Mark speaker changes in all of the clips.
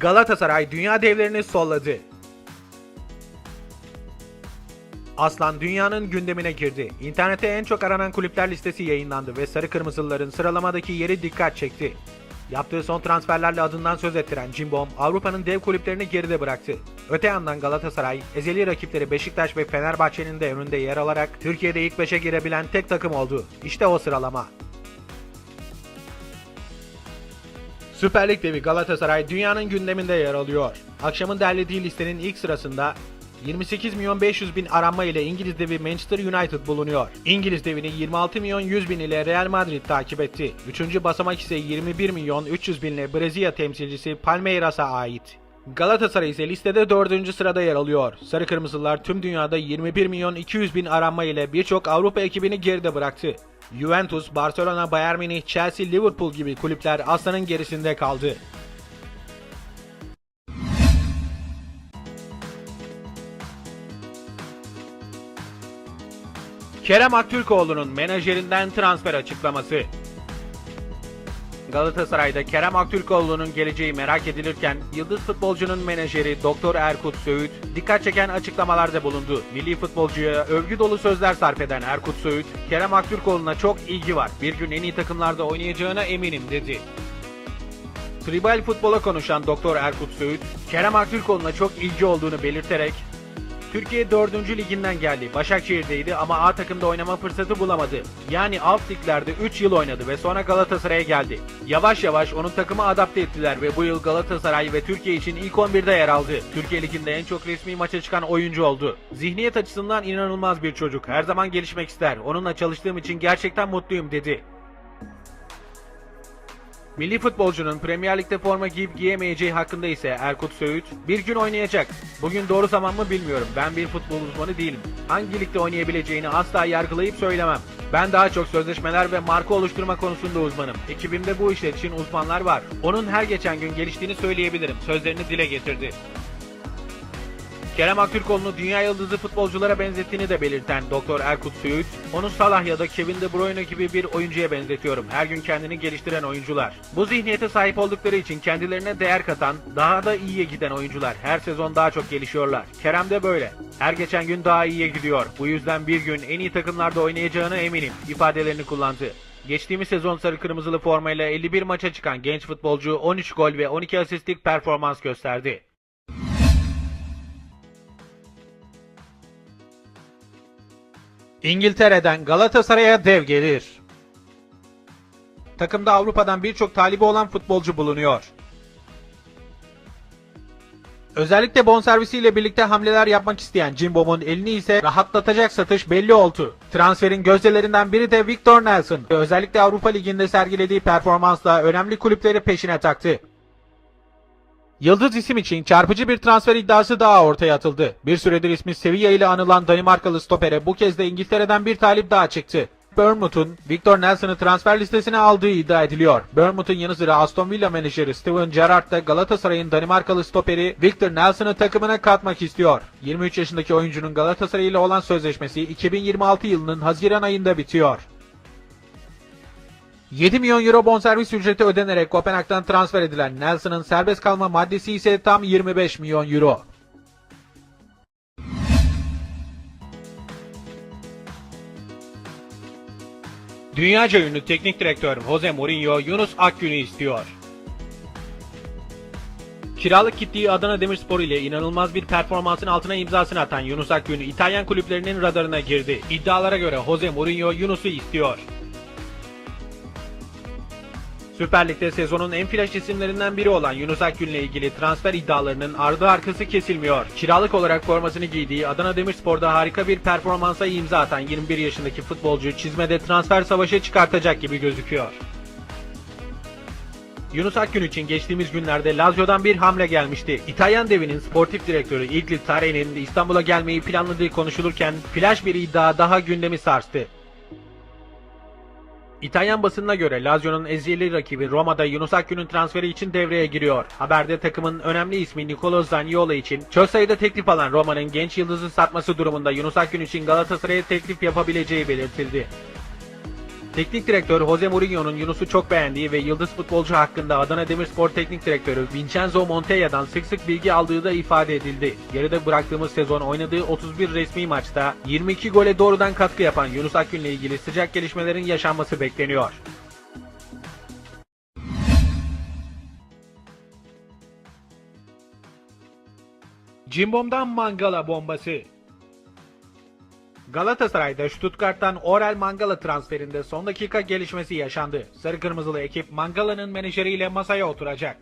Speaker 1: Galatasaray dünya devlerini solladı. Aslan dünyanın gündemine girdi. İnternette en çok aranan kulüpler listesi yayınlandı ve Sarı Kırmızılıların sıralamadaki yeri dikkat çekti. Yaptığı son transferlerle adından söz ettiren Cimbom, Avrupa'nın dev kulüplerini geride bıraktı. Öte yandan Galatasaray, ezeli rakipleri Beşiktaş ve Fenerbahçe'nin de önünde yer alarak Türkiye'de ilk 5'e girebilen tek takım oldu. İşte o sıralama. Süper Lig devi Galatasaray dünyanın gündeminde yer alıyor. Akşamın derlediği listenin ilk sırasında 28 milyon 500 bin aranma ile İngiliz devi Manchester United bulunuyor. İngiliz devini 26 milyon 100 bin ile Real Madrid takip etti. Üçüncü basamak ise 21 milyon 300 bin ile Brezilya temsilcisi Palmeiras'a ait. Galatasaray ise listede dördüncü sırada yer alıyor. Sarı Kırmızılar tüm dünyada 21 milyon 200 bin aranma ile birçok Avrupa ekibini geride bıraktı. Juventus, Barcelona, Bayern Münih, Chelsea, Liverpool gibi kulüpler aslanın gerisinde kaldı. Kerem Aktürkoğlu'nun menajerinden transfer açıklaması. Galatasaray'da Kerem Aktürkoğlu'nun geleceği merak edilirken yıldız futbolcunun menajeri Doktor Erkut Söğüt dikkat çeken açıklamalarda bulundu. Milli futbolcuya övgü dolu sözler sarf eden Erkut Söğüt, Kerem Aktürkoğlu'na çok ilgi var. Bir gün en iyi takımlarda oynayacağına eminim dedi. Tribal futbola konuşan Doktor Erkut Söğüt, Kerem Aktürkoğlu'na çok ilgi olduğunu belirterek Türkiye 4. liginden geldi. Başakşehir'deydi ama A takımda oynama fırsatı bulamadı. Yani alt liglerde 3 yıl oynadı ve sonra Galatasaray'a geldi. Yavaş yavaş onun takıma adapte ettiler ve bu yıl Galatasaray ve Türkiye için ilk 11'de yer aldı. Türkiye liginde en çok resmi maça çıkan oyuncu oldu. Zihniyet açısından inanılmaz bir çocuk. Her zaman gelişmek ister. Onunla çalıştığım için gerçekten mutluyum dedi. Milli futbolcunun Premier Lig'de forma giyip giyemeyeceği hakkında ise Erkut Söğüt, bir gün oynayacak. Bugün doğru zaman mı bilmiyorum. Ben bir futbol uzmanı değilim. Hangi ligde oynayabileceğini asla yargılayıp söylemem. Ben daha çok sözleşmeler ve marka oluşturma konusunda uzmanım. Ekibimde bu işler için uzmanlar var. Onun her geçen gün geliştiğini söyleyebilirim. Sözlerini dile getirdi. Kerem Aktürkoğlu'nu dünya yıldızı futbolculara benzettiğini de belirten Doktor Erkut Söğüt, onu Salah ya da Kevin De Bruyne gibi bir oyuncuya benzetiyorum. Her gün kendini geliştiren oyuncular. Bu zihniyete sahip oldukları için kendilerine değer katan, daha da iyiye giden oyuncular. Her sezon daha çok gelişiyorlar. Kerem de böyle. Her geçen gün daha iyiye gidiyor. Bu yüzden bir gün en iyi takımlarda oynayacağına eminim ifadelerini kullandı. Geçtiğimiz sezon sarı kırmızılı formayla 51 maça çıkan genç futbolcu 13 gol ve 12 asistlik performans gösterdi. İngiltere'den Galatasaray'a dev gelir. Takımda Avrupa'dan birçok talibi olan futbolcu bulunuyor. Özellikle bonservisiyle birlikte hamleler yapmak isteyen Cimbom'un elini ise rahatlatacak satış belli oldu. Transferin gözdelerinden biri de Victor Nelson. Özellikle Avrupa Ligi'nde sergilediği performansla önemli kulüpleri peşine taktı. Yıldız isim için çarpıcı bir transfer iddiası daha ortaya atıldı. Bir süredir ismi Sevilla ile anılan Danimarkalı stopere bu kez de İngiltere'den bir talip daha çıktı. Bournemouth'un Victor Nelson'ı transfer listesine aldığı iddia ediliyor. Bournemouth'un yanı sıra Aston Villa menajeri Steven Gerrard da Galatasaray'ın Danimarkalı stoperi Victor Nelson'ı takımına katmak istiyor. 23 yaşındaki oyuncunun Galatasaray ile olan sözleşmesi 2026 yılının Haziran ayında bitiyor. 7 milyon euro bonservis ücreti ödenerek Kopenhag'dan transfer edilen Nelson'ın serbest kalma maddesi ise tam 25 milyon euro. Dünyaca ünlü teknik direktör Jose Mourinho Yunus Akgün'ü istiyor. Kiralık gittiği Adana Demirspor ile inanılmaz bir performansın altına imzasını atan Yunus Akgün İtalyan kulüplerinin radarına girdi. İddialara göre Jose Mourinho Yunus'u istiyor. Süper Lig'de sezonun en flash isimlerinden biri olan Yunus Akgün'le ilgili transfer iddialarının ardı arkası kesilmiyor. Kiralık olarak formasını giydiği Adana Demirspor'da harika bir performansa imza atan 21 yaşındaki futbolcu çizmede transfer savaşı çıkartacak gibi gözüküyor. Yunus Akgün için geçtiğimiz günlerde Lazio'dan bir hamle gelmişti. İtalyan devinin sportif direktörü İgli Tare'nin İstanbul'a gelmeyi planladığı konuşulurken flash bir iddia daha gündemi sarstı. İtalyan basınına göre Lazio'nun eziyeli rakibi Roma'da Yunus Akgün'ün transferi için devreye giriyor. Haberde takımın önemli ismi Nicolo Zaniolo için çok sayıda teklif alan Roma'nın genç yıldızı satması durumunda Yunus Akgün için Galatasaray'a teklif yapabileceği belirtildi. Teknik direktör Jose Mourinho'nun Yunus'u çok beğendiği ve yıldız futbolcu hakkında Adana Demirspor Teknik Direktörü Vincenzo Montella'dan sık sık bilgi aldığı da ifade edildi. Geride bıraktığımız sezon oynadığı 31 resmi maçta 22 gole doğrudan katkı yapan Yunus Akgün'le ilgili sıcak gelişmelerin yaşanması bekleniyor. Cimbom'dan Mangala bombası. Galatasaray'da Stuttgart'tan Orel Mangala transferinde son dakika gelişmesi yaşandı. Sarı Kırmızılı ekip Mangala'nın menajeriyle masaya oturacak.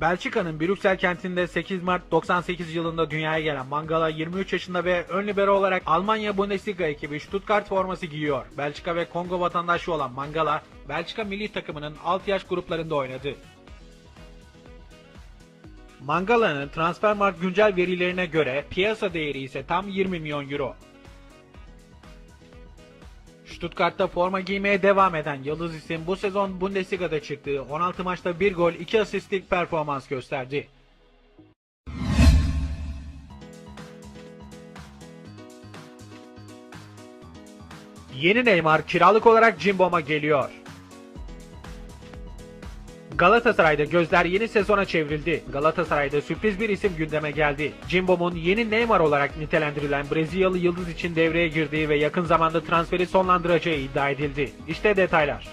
Speaker 1: Belçika'nın Brüksel kentinde 8 Mart 98 yılında dünyaya gelen Mangala 23 yaşında ve ön libero olarak Almanya Bundesliga ekibi Stuttgart forması giyiyor. Belçika ve Kongo vatandaşı olan Mangala, Belçika milli takımının alt yaş gruplarında oynadı. Mangala'nın Transfermarkt güncel verilerine göre piyasa değeri ise tam 20 milyon euro. Stuttgart'ta forma giymeye devam eden Yıldız isim bu sezon Bundesliga'da çıktığı 16 maçta 1 gol 2 asistlik performans gösterdi. Yeni Neymar kiralık olarak Cimbom'a geliyor. Galatasaray'da gözler yeni sezona çevrildi. Galatasaray'da sürpriz bir isim gündeme geldi. Cimbom'un yeni Neymar olarak nitelendirilen Brezilyalı yıldız için devreye girdiği ve yakın zamanda transferi sonlandıracağı iddia edildi. İşte detaylar.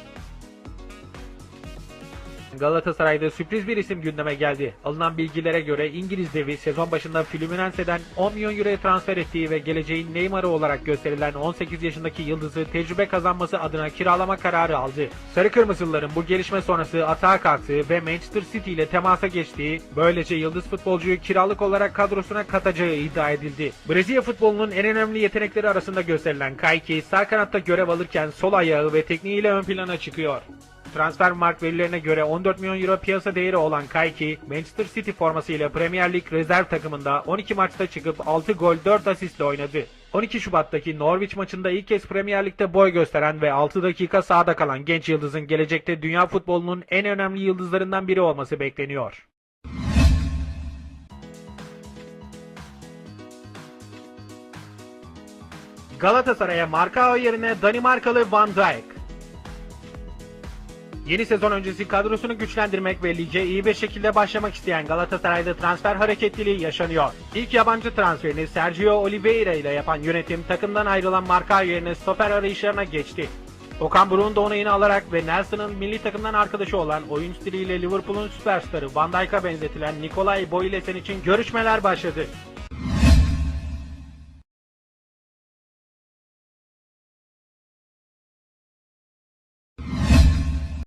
Speaker 1: Galatasaray'da sürpriz bir isim gündeme geldi. Alınan bilgilere göre İngiliz devi sezon başında Fluminense'den 10 milyon euroya transfer ettiği ve geleceğin Neymar'ı olarak gösterilen 18 yaşındaki yıldızı tecrübe kazanması adına kiralama kararı aldı. Sarı Kırmızılıların bu gelişme sonrası atağa kalktığı ve Manchester City ile temasa geçtiği, böylece yıldız futbolcuyu kiralık olarak kadrosuna katacağı iddia edildi. Brezilya futbolunun en önemli yetenekleri arasında gösterilen Kayki sağ kanatta görev alırken sol ayağı ve tekniğiyle ön plana çıkıyor. Transfermarkt verilerine göre 14 milyon euro piyasa değeri olan Kayki, Manchester City formasıyla Premier Lig rezerv takımında 12 maçta çıkıp 6 gol 4 asistle oynadı. 12 Şubat'taki Norwich maçında ilk kez Premier Lig'de boy gösteren ve 6 dakika sahada kalan genç yıldızın gelecekte dünya futbolunun en önemli yıldızlarından biri olması bekleniyor. Galatasaray'a Marcao yerine Danimarkalı Van Dijk. Yeni sezon öncesi kadrosunu güçlendirmek ve lige iyi bir şekilde başlamak isteyen Galatasaray'da transfer hareketliliği yaşanıyor. İlk yabancı transferini Sergio Oliveira ile yapan yönetim takımdan ayrılan Marka yerine stoper arayışlarına geçti. Okan Buruk'un da onayını alarak ve Nelson'ın milli takımdan arkadaşı olan oyun stiliyle Liverpool'un süperstarı Van Dijk'a benzetilen Nikolay Boylesen için görüşmeler başladı.